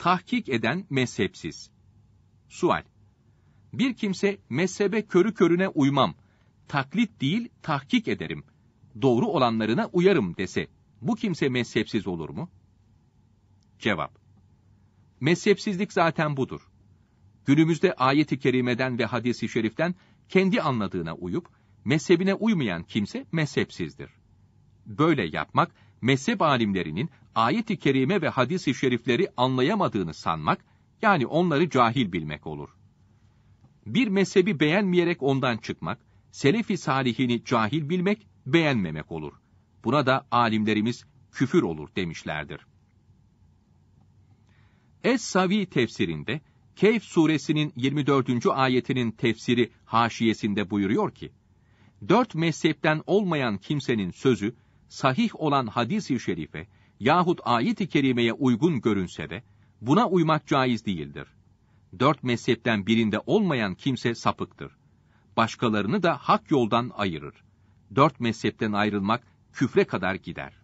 tahkik eden mezhepsiz. Sual. Bir kimse mezhebe körü körüne uymam, taklit değil tahkik ederim, doğru olanlarına uyarım dese, bu kimse mezhepsiz olur mu? Cevap. Mezhepsizlik zaten budur. Günümüzde ayeti kerimeden ve hadisi şeriften kendi anladığına uyup, mezhebine uymayan kimse mezhepsizdir. Böyle yapmak, mezhep alimlerinin ayet-i kerime ve hadis-i şerifleri anlayamadığını sanmak, yani onları cahil bilmek olur. Bir mezhebi beğenmeyerek ondan çıkmak, selefi salihini cahil bilmek, beğenmemek olur. Buna da alimlerimiz küfür olur demişlerdir. Es-Savi tefsirinde, Keyf suresinin 24. ayetinin tefsiri haşiyesinde buyuruyor ki, Dört mezhepten olmayan kimsenin sözü, sahih olan hadis-i şerife yahut ayet-i kerimeye uygun görünse de, buna uymak caiz değildir. Dört mezhepten birinde olmayan kimse sapıktır. Başkalarını da hak yoldan ayırır. Dört mezhepten ayrılmak küfre kadar gider.